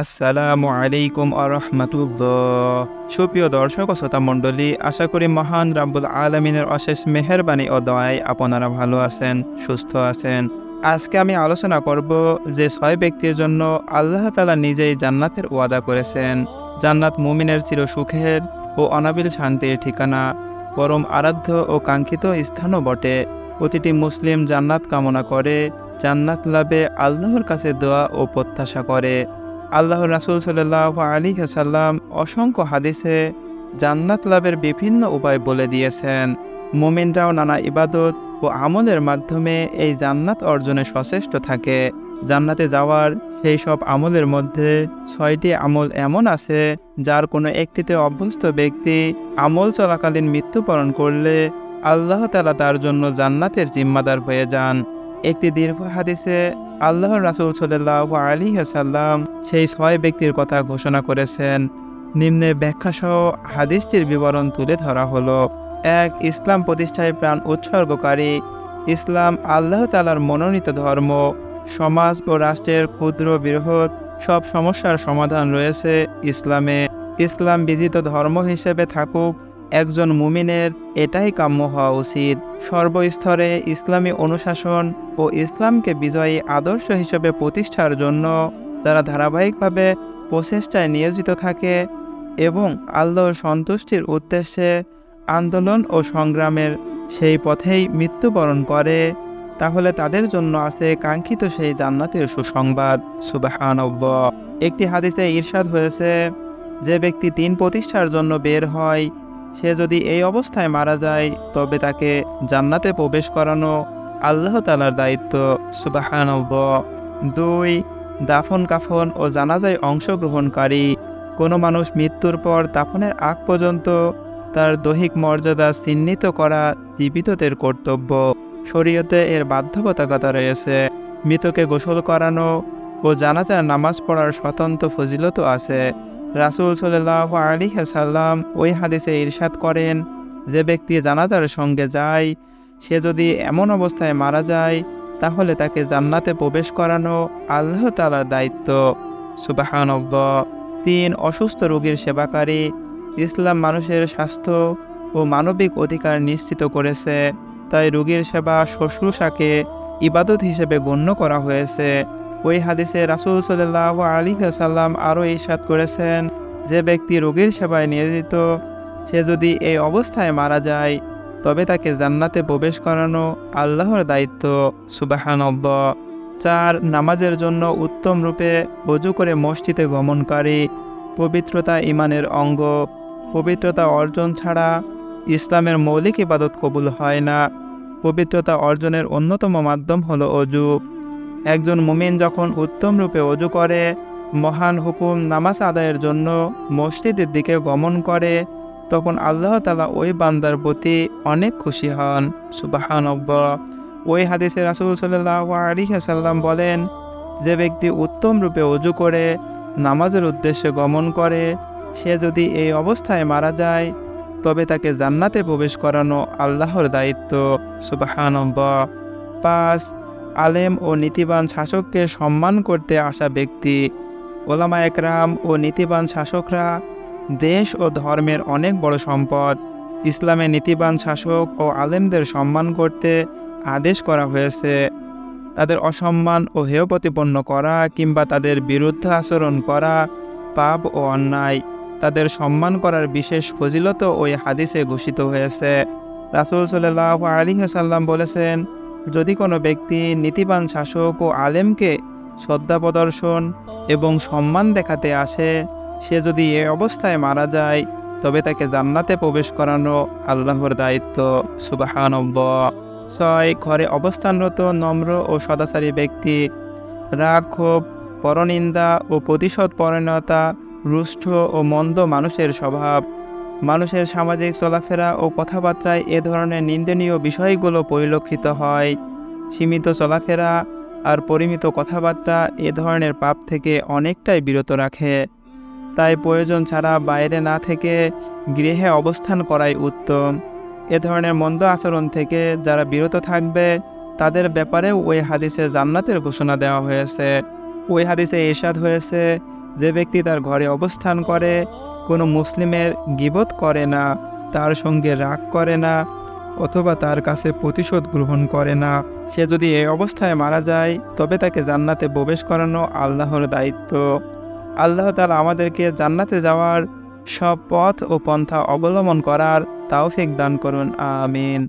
আসসালামু আলাইকুম আরহামাতুল্লাহ। সুপ্রিয় দর্শক ও শ্রোতা মণ্ডলী, আশা করি মহান রাব্বুল আলমিনের অশেষ মেহেরবানি ও দয়ায় আপনারা ভালো আছেন, সুস্থ আছেন। আজকে আমি আলোচনা করব যে ছয় ব্যক্তির জন্য আল্লাহ তালা নিজেই জান্নাতের ওয়াদা করেছেন। জান্নাত মুমিনের চির সুখের ও অনাবিল শান্তির ঠিকানা, পরম আরাধ্য ও কাঙ্ক্ষিত স্থানও বটে। প্রতিটি মুসলিম জান্নাত কামনা করে, জান্নাত লাভে আল্লাহর কাছে দোয়া ও প্রত্যাশা করে। আল্লাহ রাসুল সাল্লাহ আলী সাল্লাম অসংখ্য হাদিসে জান্নাত লাভের বিভিন্ন উপায় বলে দিয়েছেন। মোমিনরাও নানা ইবাদত ও আমলের মাধ্যমে এই জান্নাত অর্জনে সচেষ্ট থাকে। জান্নাতে যাওয়ার সেই সব আমলের মধ্যে ছয়টি আমল এমন আছে, যার কোনো একটিতে অভ্যস্ত ব্যক্তি আমল চলাকালীন মৃত্যুবরণ করলে আল্লাহ তালা তার জন্য জান্নাতের জিম্মাদার হয়ে যান। একটি দীর্ঘ হাদিসে আল্লাহ রাসুল সাল্লাহ আলী সাল্লাম সেই ছয় ব্যক্তির কথা ঘোষণা করেছেন। নিম্নে ব্যাখ্যাসহ হাদিসটির বিবরণ তুলে ধরা হলো, এক, ইসলাম প্রতিষ্ঠায় প্রাণ উৎসর্গকারী। ইসলাম আল্লাহ তালার মনোনীত ধর্ম। সমাজ ও রাষ্ট্রের ক্ষুদ্র বৃহৎ সব সমস্যার সমাধান রয়েছে ইসলামে। ইসলাম বিজিত ধর্ম হিসেবে থাকুক একজন মুমিনের এটাই কাম্য হওয়া উচিত। সর্বস্তরে ইসলামী অনুশাসন ও ইসলামকে বিজয়ী আদর্শ হিসেবে প্রতিষ্ঠার জন্য যারা ধারাবাহিকভাবে প্রচেষ্টায় নিয়োজিত থাকে এবং আল্লাহর সন্তুষ্টির উদ্দেশ্যে আন্দোলন ও সংগ্রামের সেই পথেই মৃত্যুবরণ করে, তাহলে তাদের জন্য আছে কাঙ্ক্ষিত সেই জান্নাতের সুসংবাদ। সুবাহানব্য একটি হাদিসে ঈর্ষাদ হয়েছে, যে ব্যক্তি তিন প্রতিষ্ঠার জন্য বের হয় সে যদি এই অবস্থায় মারা যায়, তবে তাকে জান্নাতে প্রবেশ করানো আল্লাহ তালার দায়িত্ব। সুবাহানব্য দুই দাফন কাফন ও জানাজায় অংশগ্রহণকারী। কোনো মানুষ মৃত্যুর পর দাফনের আগ পর্যন্ত তার দৈহিক মর্যাদা চিহ্নিত করা জীবিতদের কর্তব্য। শরীয়তে এর বাধ্যবাধকতা রয়েছে। মৃতকে গোসল করানো ও জানাজার নামাজ পড়ার স্বতন্ত্র ফজিলত আছে। রাসুল সাল্লাহ আলী সাল্লাম ওই হাদিসে ইরশাদ করেন, যে ব্যক্তি জানাজার সঙ্গে যায়, সে যদি এমন অবস্থায় মারা যায়, তাহলে তাকে জান্নাতে প্রবেশ করানো আল্লাহ তালার দায়িত্ব। সুবাহানব্য তিন, অসুস্থ রোগীর সেবাকারী ইসলাম মানুষের স্বাস্থ্য ও মানবিক অধিকার নিশ্চিত করেছে। তাই রোগীর সেবা শুশ্রূষাকে ইবাদত হিসেবে গণ্য করা হয়েছে। ওই হাদিসে রাসুল সাল্লাহ আলী সাল্লাম আরও ইস্বাদ করেছেন, যে ব্যক্তি রোগীর সেবায় নিয়োজিত, সে যদি এই অবস্থায় মারা যায়, তবে তাকে জান্নাতে প্রবেশ করানো আল্লাহর দায়িত্ব। সুবাহানব্য চার, নামাজের জন্য উত্তম রূপে অজু করে মসজিদে গমনকারী, পবিত্রতা ইমানের অঙ্গ। পবিত্রতা অর্জন ছাড়া ইসলামের মৌলিক ইবাদত কবুল হয় না। পবিত্রতা অর্জনের অন্যতম মাধ্যম হলো অজু। একজন মুমিন যখন উত্তম রূপে অজু করে, মহান হুকুম নামাজ আদায়ের জন্য মসজিদের দিকে গমন করে, তখন আল্লাহ তালা ওই বান্দার প্রতি অনেক খুশি হন। সুবাহানব্য ওই হাদিসে রাসুল সাল্লাহ আলী সাল্লাম বলেন, যে ব্যক্তি উত্তম রূপে অজু করে, নামাজের উদ্দেশ্যে গমন করে, সে যদি এই অবস্থায় মারা যায়, তবে তাকে জান্নাতে প্রবেশ করানো আল্লাহর দায়িত্ব। সুবাহানব্য পাঁচ আলেম ও নীতিবান শাসককে সম্মান করতে আসা ব্যক্তি। ওলামা একরাম ও নীতিবান শাসকরা দেশ ও ধর্মের অনেক বড় সম্পদ। ইসলামে নীতিবান শাসক ও আলেমদের সম্মান করতে আদেশ করা হয়েছে। তাদের অসম্মান ও হেয় প্রতিপন্ন করা কিংবা তাদের বিরুদ্ধে আচরণ করা পাপ ও অন্যায়, তাদের সম্মান করার বিশেষ ফজিলত ওই হাদিসে ঘোষিত হয়েছে। রাসুল সাল্লাহ আলী সাল্লাম বলেছেন যদি কোনো ব্যক্তি নীতিবান শাসক ও আলেমকে শ্রদ্ধা প্রদর্শন এবং সম্মান দেখাতে আসে, সে যদি এ অবস্থায় মারা যায়, তবে তাকে জান্নাতে প্রবেশ করানো আল্লাহর দায়িত্ব। সুবাহানব্য ছয়, ঘরে অবস্থানরত নম্র ও সদাচারী ব্যক্তি। রাগ, ক্ষোভ, পরনিন্দা ও প্রতিশোধ পরায়ণতা রুষ্ট ও মন্দ মানুষের স্বভাব। মানুষের সামাজিক চলাফেরা ও কথাবার্তায় এ ধরনের নিন্দনীয় বিষয়গুলো পরিলক্ষিত হয়। সীমিত চলাফেরা আর পরিমিত কথাবার্তা এ ধরনের পাপ থেকে অনেকটাই বিরত রাখে। তাই প্রয়োজন ছাড়া বাইরে না থেকে গৃহে অবস্থান করাই উত্তম। এ ধরনের মন্দ আচরণ থেকে যারা বিরত থাকবে, তাদের ব্যাপারেও ওই হাদিসে জান্নাতের ঘোষণা দেওয়া হয়েছে। ওই হাদিসে এরশাদ হয়েছে, যে ব্যক্তি তার ঘরে অবস্থান করে কোনো মুসলিমের গিবত করে না, তার সঙ্গে রাগ করে না, অথবা তার কাছে প্রতিশোধ গ্রহণ করে না। সে যদি এই অবস্থায় মারা যায়, তবে তাকে জান্নাতে প্রবেশ করানো আল্লাহর দায়িত্ব। আল্লাহ তালা আমাদেরকে জান্নাতে যাওয়ার সব পথ ও পন্থা অবলম্বন করার তাওফিক দান করুন, আমিন।